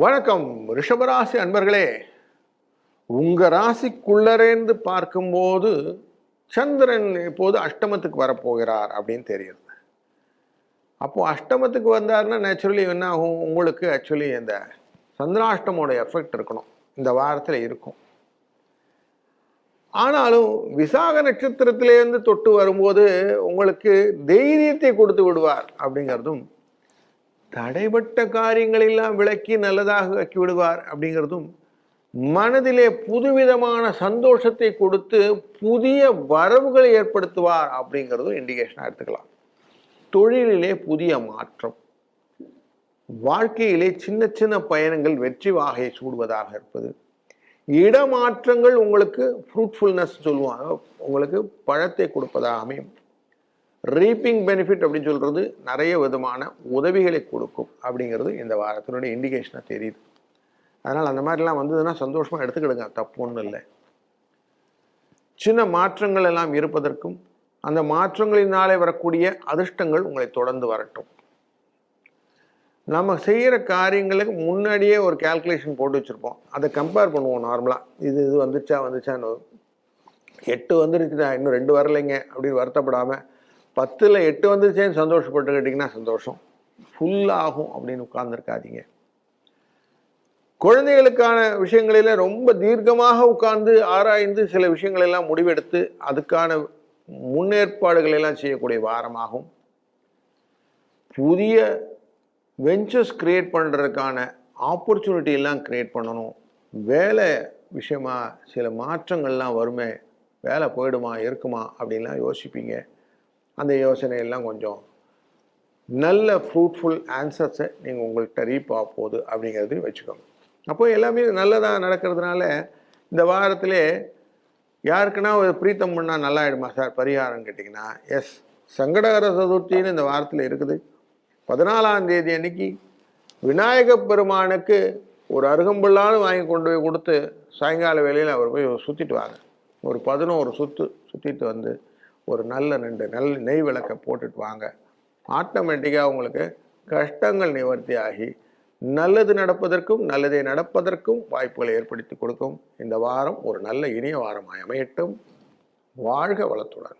வணக்கம் ரிஷபராசி அன்பர்களே. உங்கள் ராசிக்குள்ளரேந்து பார்க்கும்போது சந்திரன் இப்போது அஷ்டமத்துக்கு வரப்போகிறார் அப்படின்னு தெரியுது. அப்போது அஷ்டமத்துக்கு வந்தாருன்னா நேச்சுரலி என்ன ஆகும்? உங்களுக்கு ஆக்சுவலி இந்த சந்திராஷ்டமோட எஃபெக்ட் இருக்கணும். இந்த வாரத்தில் இருக்கும். ஆனாலும் விசாக நட்சத்திரத்திலேருந்து தொட்டு வரும்போது உங்களுக்கு தைரியத்தை கொடுத்து விடுவார் அப்படிங்கிறதும் தடைப்பட்ட காரியங்களெல்லாம் விளக்கி நல்லதாக ஆக்கி விடுவார் அப்படிங்கிறதும் மனதிலே புதுவிதமான சந்தோஷத்தை கொடுத்து புதிய வரவுகளை ஏற்படுத்துவார் அப்படிங்கிறதும் இண்டிகேஷனாக எடுத்துக்கலாம். தொழிலிலே புதிய மாற்றம். வாழ்க்கையிலே சின்ன சின்ன பயணங்கள் வெற்றி வாகையை சூடுவதாக இருப்பது. இடமாற்றங்கள் உங்களுக்கு ஃப்ரூட்ஃபுல்னஸ் சொல்லுவாங்க. உங்களுக்கு பழத்தை கொடுப்பதாக அமையும். ரீப்பிங் பெனிஃபிட் அப்படின்னு சொல்கிறது நிறைய விதமான உதவிகளை கொடுக்கும் அப்படிங்கிறது இந்த வாரத்தினுடைய இண்டிகேஷனாக தெரியுது. அதனால் அந்த மாதிரிலாம் வந்ததுன்னா சந்தோஷமாக எடுத்துக்கிடுங்க தப்பு ஒன்றும் இல்லை. சின்ன மாற்றங்கள் எல்லாம் இருப்பதற்கும் அந்த மாற்றங்களினாலே வரக்கூடிய அதிர்ஷ்டங்கள் உங்களை தொடர்ந்து வரட்டும். நம்ம செய்கிற காரியங்களுக்கு முன்னாடியே ஒரு கால்குலேஷன் போட்டு வச்சுருப்போம். அதை கம்பேர் பண்ணுவோம் நார்மலாக இது இது வந்துச்சா வந்துச்சான்னு. எட்டு வந்துருச்சுடா இன்னும் ரெண்டு வரலைங்க அப்படின்னு வருத்தப்படாமல் பத்தில் எட்டு வந்துருச்சேன்னு சந்தோஷப்பட்டுக்கிட்டிங்கன்னா சந்தோஷம். ஃபுல்லாகும் அப்படின்னு உட்கார்ந்துருக்காதீங்க. குழந்தைகளுக்கான விஷயங்களில் ரொம்ப தீர்க்கமாக உட்கார்ந்து ஆராய்ந்து சில விஷயங்கள் எல்லாம் முடிவெடுத்து அதுக்கான முன்னேற்பாடுகள் எல்லாம் செய்யக்கூடிய வாரமாகும். புதிய வெஞ்சர்ஸ் கிரியேட் பண்ணுறதுக்கான ஆப்பர்ச்சுனிட்டி எல்லாம் கிரியேட் பண்ணணும். வேலை விஷயமா சில மாற்றங்கள்லாம் வருமே வேலை போயிடுமா இருக்குமா அப்படின்லாம் யோசிப்பீங்க. அந்த யோசனையெல்லாம் கொஞ்சம் நல்ல ஃப்ரூட்ஃபுல் ஆன்சர்ஸை நீங்கள் உங்கள்கிட்ட ரீப் ஆக போகுது அப்படிங்கிறது வச்சுக்கோங்க. அப்போ எல்லாமே நல்லதாக நடக்கிறதுனால இந்த வாரத்திலே யாருக்குன்னா ஒரு பிரீத்தம் பண்ணால் நல்லா ஆயிடுமா சார்? பரிகாரம் கேட்டிங்கன்னா எஸ் சங்கடகர சதுர்த்தின்னு இந்த வாரத்தில் இருக்குது. பதினாலாம் தேதி அன்னைக்கு விநாயக பெருமானுக்கு ஒரு அருகம்புல்லாலும் வாங்கி கொண்டு போய் கொடுத்து சாயங்கால வேளையில் அவர் போய் சுற்றிட்டு வாங்க. ஒரு பதினோரு சுற்று சுற்றிட்டு வந்து ஒரு நல்ல ரெண்டு நல்ல நெய் விளக்கை போட்டுட்டு வாங்க. ஆட்டோமேட்டிக்காக உங்களுக்கு கஷ்டங்கள் நிவர்த்தி ஆகி நல்லது நடப்பதற்கும் நல்லதை நடப்பதற்கும் வாய்ப்புகளை ஏற்படுத்தி கொடுக்கும். இந்த வாரம் ஒரு நல்ல இனிய வாரமாய் அமையட்டும். வாழ்க வளத்துடன்.